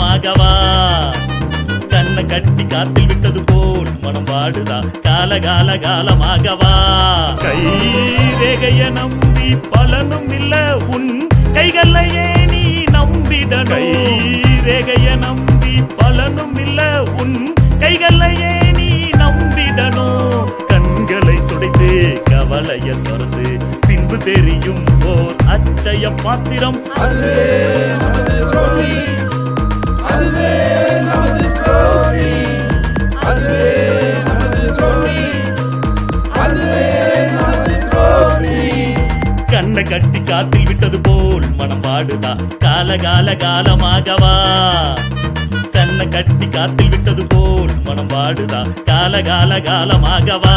காலகாலமாகவா கண்ணை கட்டி காத்தில் விட்டது போல் மனம் வாடுதா? காலகால காலமாகவா கை ரேகைய நம்பி பலனும் இல்ல உன் கைகள்லையே நீ நம்பிடணும். கை ரேகைய நம்பி பலனும் இல்ல உன் கைகள்லையே நீ நம்பிடணும். கண்களை துடைத்து கவலைய திறந்து பின்பு தெரியும் ஓர் அச்சய பாத்திரம். அதுவே கண்ணை கட்டி காத்தில் விட்டது போல் மனம் பாடுதா காலகால காலமாகவா? கண்ணை கட்டி காத்தில் விட்டது போல் மனம் பாடுதா காலகால காலமாகவா?